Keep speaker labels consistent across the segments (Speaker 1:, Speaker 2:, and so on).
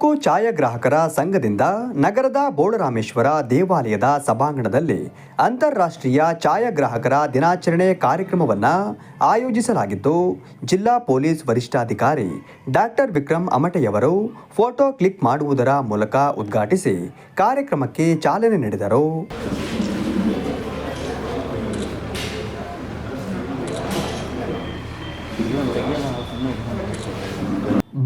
Speaker 1: ತಾಲೂಕು ಛಾಯಾಗ್ರಾಹಕರ ಸಂಘದಿಂದ ನಗರದ ಬೋಳರಾಮೇಶ್ವರ ದೇವಾಲಯದ ಸಭಾಂಗಣದಲ್ಲಿ ಅಂತಾರಾಷ್ಟ್ರೀಯ ಛಾಯಾಗ್ರಾಹಕರ ದಿನಾಚರಣೆ ಕಾರ್ಯಕ್ರಮವನ್ನು ಆಯೋಜಿಸಲಾಗಿದ್ದು, ಜಿಲ್ಲಾ ಪೊಲೀಸ್ ವರಿಷ್ಠಾಧಿಕಾರಿ ಡಾಕ್ಟರ್ ವಿಕ್ರಮ್ ಅಮಟೆಯವರು ಫೋಟೋ ಕ್ಲಿಕ್ ಮಾಡುವುದರ ಮೂಲಕ ಉದ್ಘಾಟಿಸಿ ಕಾರ್ಯಕ್ರಮಕ್ಕೆ ಚಾಲನೆ ನೀಡಿದರು.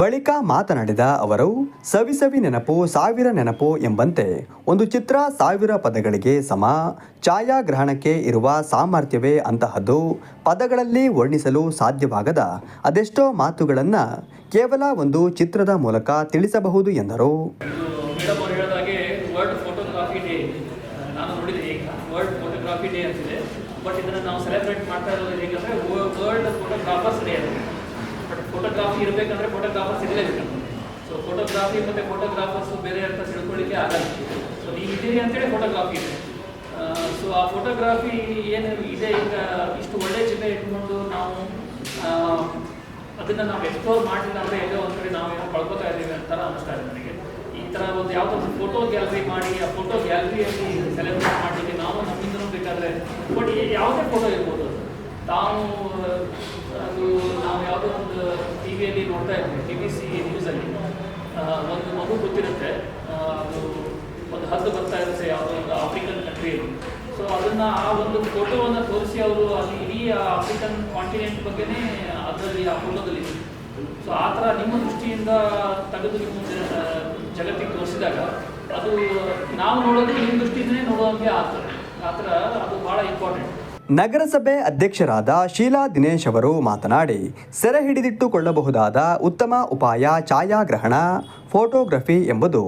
Speaker 1: ಬಳಿಕ ಮಾತನಾಡಿದ ಅವರು, ಸವಿಸವಿ ನೆನಪು, ಸಾವಿರ ನೆನಪು ಎಂಬಂತೆ ಒಂದು ಚಿತ್ರ ಸಾವಿರ ಪದಗಳಿಗೆ ಸಮ, ಛಾಯಾಗ್ರಹಣಕ್ಕೆ ಇರುವ ಸಾಮರ್ಥ್ಯವೇ ಅಂತಹದ್ದು ಪದಗಳಲ್ಲಿ ವರ್ಣಿಸಲು ಸಾಧ್ಯವಾಗದ ಅದೆಷ್ಟೋ ಮಾತುಗಳನ್ನು ಕೇವಲ ಒಂದು ಚಿತ್ರದ ಮೂಲಕ ತಿಳಿಸಬಹುದು ಎಂದರು.
Speaker 2: ಬಟ್ ಇದನ್ನು ನಾವು ಸೆಲೆಬ್ರೇಟ್ ಮಾಡ್ತಾ ಇರೋದು ಹೇಗಂದರೆ ವರ್ಲ್ಡ್ ಫೋಟೋಗ್ರಾಫರ್ಸ್ ಡೇ ಅಂತ ಬಟ್ ಫೋಟೋಗ್ರಾಫಿ ಇರಬೇಕಂದ್ರೆ ಫೋಟೋಗ್ರಾಫರ್ಸ್ ಇರಲೇಬೇಕು ಸೊ ಫೋಟೋಗ್ರಾಫಿ ಮತ್ತು ಫೋಟೋಗ್ರಾಫರ್ಸ್ ಬೇರೆ ಅಂತ ತಿಳ್ಕೊಳ್ಳಿಕ್ಕೆ ಆಗಲ್ಲ. ಸೊ ನೀವು ಇದ್ದೀರಿ ಅಂತೇಳಿ ಫೋಟೋಗ್ರಾಫಿ ಇದೆ. ಸೊ ಆ ಫೋಟೋಗ್ರಾಫಿ ಏನು ಇದೆ ಈಗ ಇಷ್ಟು ಒಳ್ಳೆ ಜಿಲ್ಲೆ ಇಟ್ಕೊಂಡು ನಾವು ಅದನ್ನು ನಾವು ಎಕ್ಸ್ಪ್ಲೋರ್ ಮಾಡಿಲ್ಲ ಅಂದರೆ ಎಲ್ಲೋ ಒಂದು ಕಡೆ ನಾವು ಏನೋ ಕಳ್ಕೊತಾ ಇದ್ದೀವಿ ಅಂತ ಅನಿಸ್ತಾ ಇದೆ ನನಗೆ. ಈ ಥರ ಒಂದು ಯಾವುದೋ ಫೋಟೋ ಗ್ಯಾಲರಿ ಮಾಡಿ, ಆ ಫೋಟೋ ಗ್ಯಾಲರಿಯಲ್ಲಿ ಸೆಲೆಬ್ರೇಟ್ ಮಾಡಲಿಕ್ಕೆ ನಾವು ನಮ್ಮಿಂದನೂ ಬೇಕಾದರೆ ಬಟ್ ಯಾವುದೇ ಫೋಟೋ ಇರ್ಬೋದು. ತಾವು ಯಾವುದೋ ಒಂದು ಟಿ ವಿಯಲ್ಲಿ ನೋಡ್ತಾ ಇದ್ದೆ, ಟಿ ವಿ ಸಿ ನ್ಯೂಸಲ್ಲಿ ಒಂದು ಮಗು ಗೊತ್ತಿರುತ್ತೆ. ಅದು ಒಂದು ಹದ್ದು ಬರ್ತಾ ಇರುತ್ತೆ, ಯಾವುದೋ ಒಂದು ಆಫ್ರಿಕನ್ ಕಂಟ್ರಿಯಲ್ಲಿ ಸೊ ಅದನ್ನು ಆ ಒಂದು ಫೋಟೋವನ್ನು ತೋರಿಸಿ ಅವರು ಅಲ್ಲಿ ಇಡೀ ಆಫ್ರಿಕನ್ ಕಾಂಟಿನೆಂಟ್ ಬಗ್ಗೆನೇ ಅದರಲ್ಲಿ, ಆ ಫೋಟೋದಲ್ಲಿ ಸೊ ಆ ಥರ ನಿಮ್ಮ ದೃಷ್ಟಿಯಿಂದ ತೆಗೆದು ನಿಮ್ಮ ಜಗತ್ತಿಗೆ ತೋರಿಸಿದಾಗ ಅದು ನಾವು ನೋಡೋದು ನಿಮ್ಮ ದೃಷ್ಟಿಯಿಂದನೇ ಆ ಥರ ಆ ಥರ ಅದು ಭಾಳ ಇಂಪಾರ್ಟೆಂಟ್
Speaker 1: ನಗರಸಭೆ ಅಧ್ಯಕ್ಷರಾದ ಶೀಲಾ ದಿನೇಶ್ ಅವರು ಮಾತನಾಡಿ ಸೆರೆ ಹಿಡಿದಿಟ್ಟುಕೊಳ್ಳಬಹುದಾದ ಉತ್ತಮ ಉಪಾಯ ಛಾಯಾಗ್ರಹಣ ಫೋಟೋಗ್ರಫಿ ಎಂಬುದು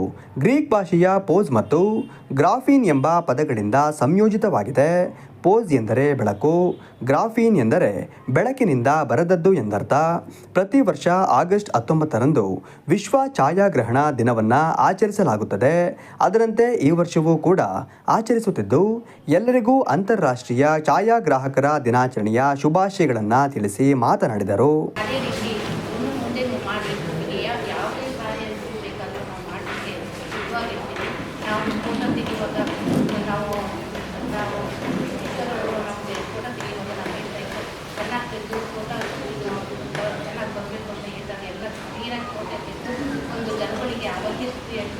Speaker 1: ಗ್ರೀಕ್ ಭಾಷೆಯ ಪೋಸ್ ಮತ್ತು ಗ್ರಾಫೀನ್ ಎಂಬ ಪದಗಳಿಂದ ಸಂಯೋಜಿತವಾಗಿದೆ. ಪೋಸ್ ಎಂದರೆ ಬೆಳಕು, ಗ್ರಾಫೀನ್ ಎಂದರೆ ಬೆಳಕಿನಿಂದ ಬರದದ್ದು ಎಂದರ್ಥ. ಪ್ರತಿ ವರ್ಷ ಆಗಸ್ಟ್ ಹತ್ತೊಂಬತ್ತರಂದು ವಿಶ್ವ ಛಾಯಾಗ್ರಹಣ ದಿನವನ್ನು ಆಚರಿಸಲಾಗುತ್ತದೆ. ಅದರಂತೆ ಈ ವರ್ಷವೂ ಕೂಡ ಆಚರಿಸುತ್ತಿದ್ದು, ಎಲ್ಲರಿಗೂ ಅಂತಾರಾಷ್ಟ್ರೀಯ ಛಾಯಾಗ್ರಾಹಕರ ದಿನಾಚರಣೆಯ ಶುಭಾಶಯಗಳನ್ನು ತಿಳಿಸಿ ಮಾತನಾಡಿದರು
Speaker 3: ಅದೇ ರೀತಿ ಇನ್ನು ಮುಂದೆ ಮಾಡಿ ನಮಗೆ ಯಾವ ಯಾವುದೇ ಕಾರ್ಯ ಬೇಕಾದರೂ ನಾವು ಮಾಡಲಿಕ್ಕೆ ಸಿದ್ಧವಾಗಿರ್ತೀವಿ ನಾವು ಫೋಟೋ ತೆಗೆಯುವಾಗ ನಾವು ನಾವು ಚಿತ್ರಗಳು ನಮಗೆ ಫೋಟೋ ತೆಗೆಯುವಾಗ ನಮಗೆ ಚೆನ್ನಾಗಿ ತೆಗೆದು ಫೋಟೋ ಚೆನ್ನಾಗಿ ಬರಬೇಕು ಅಂತ ಹೇಳಿದಾಗ ಎಲ್ಲ ಕ್ಲೀನಾಗಿ ಫೋಟೋ ತೆಗೆದು ಒಂದು ಆರೋಗ್ಯ ಕ್ರಿಯೇಟ್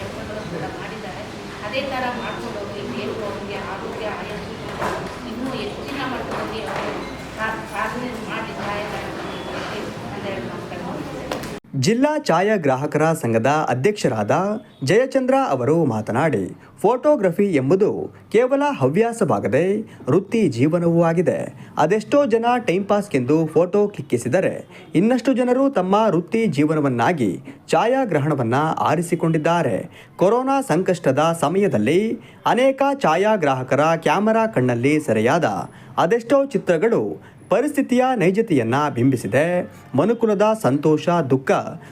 Speaker 3: ಕೆಲಸಗಳು ಕೂಡ ಮಾಡಿದ್ದಾರೆ. ಅದೇ ಥರ ಮಾಡ್ಕೊಂಡು ಹೋಗಿ ದೇವರು ಅವರಿಗೆ ಆರೋಗ್ಯ ಆಯಸ್ಸು ಇನ್ನೂ ಹೆಚ್ಚಿನ ಮಟ್ಟದಲ್ಲಿ ಅವರು ಸಾ- ಸಾಧನೆ ಮಾಡಿ ಸಹಾಯಕಾರಿ ಒಂದೆರಡು ಮಾತುಗಳನ್ನು
Speaker 1: ಜಿಲ್ಲಾ ಛಾಯಾಗ್ರಾಹಕರ ಸಂಘದ ಅಧ್ಯಕ್ಷರಾದ ಜಯಚಂದ್ರ ಅವರು ಮಾತನಾಡಿ, ಫೋಟೋಗ್ರಫಿ ಎಂಬುದು ಕೇವಲ ಹವ್ಯಾಸವಾಗದೆ ವೃತ್ತಿ ಜೀವನವೂ ಆಗಿದೆ. ಅದೆಷ್ಟೋ ಜನ ಟೈಮ್ ಪಾಸ್ಗೆಂದು ಫೋಟೋ ಕ್ಲಿಕ್ಕಿಸಿದರೆ ಇನ್ನಷ್ಟು ಜನರು ತಮ್ಮ ವೃತ್ತಿ ಜೀವನವನ್ನಾಗಿ ಛಾಯಾಗ್ರಹಣವನ್ನು ಆರಿಸಿಕೊಂಡಿದ್ದಾರೆ. ಕೊರೋನಾ ಸಂಕಷ್ಟದ ಸಮಯದಲ್ಲಿ ಅನೇಕ ಛಾಯಾಗ್ರಾಹಕರ ಕ್ಯಾಮರಾ ಕಣ್ಣಲ್ಲಿ ಸೆರೆಯಾದ ಅದೆಷ್ಟೋ ಚಿತ್ರಗಳು ಪರಿಸ್ಥಿತಿಯ ನೈಜತೆಯನ್ನ ಬಿಂಬಿಸಿದೆ. ಮನುಕುಲದ ಸಂತೋಷ, ದುಃಖ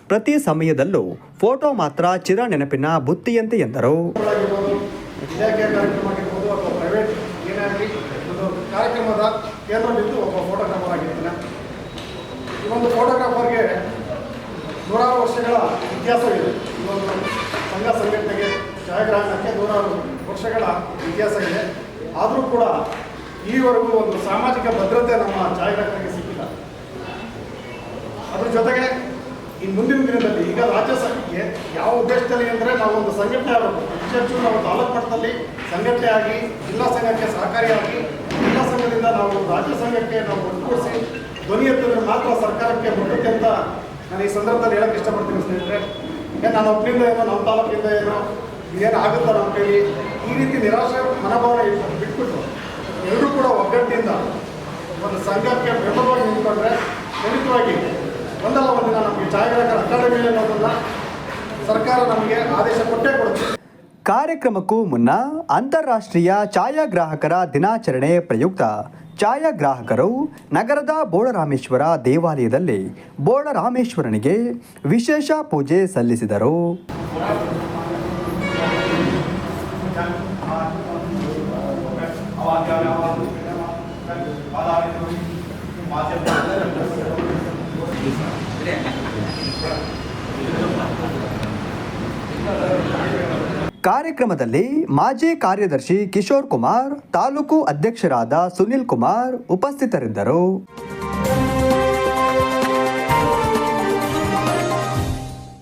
Speaker 1: ಪ್ರತಿ ಸಮಯದಲ್ಲೂ ಫೋಟೋ ಮಾತ್ರ ಚಿರ ನೆನಪಿನ ಬುತ್ತಿಯಂತೆ ಎಂದರು.
Speaker 4: ಆದರೂ ಕೂಡ ಈವರೆಗೂ ಒಂದು ಸಾಮಾಜಿಕ ಭದ್ರತೆ ನಮ್ಮ ಜಾಹೀರಾತಿಗೆ ಸಿಕ್ಕಿಲ್ಲ. ಅದ್ರ ಜೊತೆಗೆ ಈ ಮುಂದಿನ ದಿನದಲ್ಲಿ ಈಗ ರಾಜ್ಯ ಸಂಘಕ್ಕೆ ಯಾವ ಉದ್ದೇಶದಲ್ಲಿ ಅಂದರೆ ನಾವು ಒಂದು ಸಂಘಟನೆ ಆಗಬೇಕು. ಹೆಚ್ಚು ನಾವು ತಾಲೂಕು ಮಟ್ಟದಲ್ಲಿ ಸಂಘಟನೆ ಆಗಿ, ಜಿಲ್ಲಾ ಸಂಘಕ್ಕೆ ಸಹಕಾರಿಯಾಗಿ ಜಿಲ್ಲಾ ಸಂಘದಿಂದ ನಾವು ರಾಜ್ಯ ಸಂಘಕ್ಕೆ ನಾವು ಒಟ್ಟುಗೂಡಿಸಿ ಧ್ವನಿ ಎತ್ತಿದ್ರೆ ಮಾತ್ರ ಸರ್ಕಾರಕ್ಕೆ ಮುಟ್ಟುತ್ತೆ ಅಂತ ನಾನು ಈ ಸಂದರ್ಭದಲ್ಲಿ ಹೇಳಕ್ಕೆ ಇಷ್ಟಪಡ್ತೀನಿ ಸ್ನೇಹಿತರೆ. ನಾನು ಒಬ್ಬರಿಂದ ಏನೋ, ನಮ್ಮ ತಾಲೂಕಿಂದ ಏನೋ, ಇದೇನು ಆಗುತ್ತಾ ನಮ್ಮ ಕೈಲಿ ಈ ರೀತಿ ನಿರಾಶೆ ಮನೋಭಾವನೆ ಬಿಟ್ಬಿಟ್ಟು ಎಲ್ಲರೂ ಕೂಡ ಒಗ್ಗಟ್ಟಿನಿಂದ ಒಂದು ಸಂಘಕ್ಕೆ ಬೆಂಬಲವಾಗಿ ನಿಂತ್ಕೊಂಡ್ರೆ ಖಂಡಿತವಾಗಿ ಒಂದಲ್ಲ ಒಂದಿನ ನಮಗೆ ಛಾಯಾಗ್ರಾಹಕರ ಅಕಾಡೆಮಿ ಅನ್ನೋದನ್ನ ಸರ್ಕಾರ ನಮಗೆ ಆದೇಶ ಕೊಟ್ಟೇ ಕೊಡುತ್ತೆ.
Speaker 1: ಕಾರ್ಯಕ್ರಮಕ್ಕೂ ಮುನ್ನ ಅಂತಾರಾಷ್ಟ್ರೀಯ ಛಾಯಾಗ್ರಾಹಕರ ದಿನಾಚರಣೆ ಪ್ರಯುಕ್ತ. ಛಾಯಾಗ್ರಾಹಕರು ನಗರದ ಬೋಳರಾಮೇಶ್ವರ ದೇವಾಲಯದಲ್ಲಿ ಬೋಳರಾಮೇಶ್ವರನಿಗೆ ವಿಶೇಷ ಪೂಜೆ ಸಲ್ಲಿಸಿದರು. ಕಾರ್ಯಕ್ರಮದಲ್ಲಿ ಮಾಜಿ ಕಾರ್ಯದರ್ಶಿ ಕಿಶೋರ್ ಕುಮಾರ್ ತಾಲೂಕು ಅಧ್ಯಕ್ಷರಾದ ಸುನಿಲ್ ಕುಮಾರ್ ಉಪಸ್ಥಿತರಿದ್ದರು.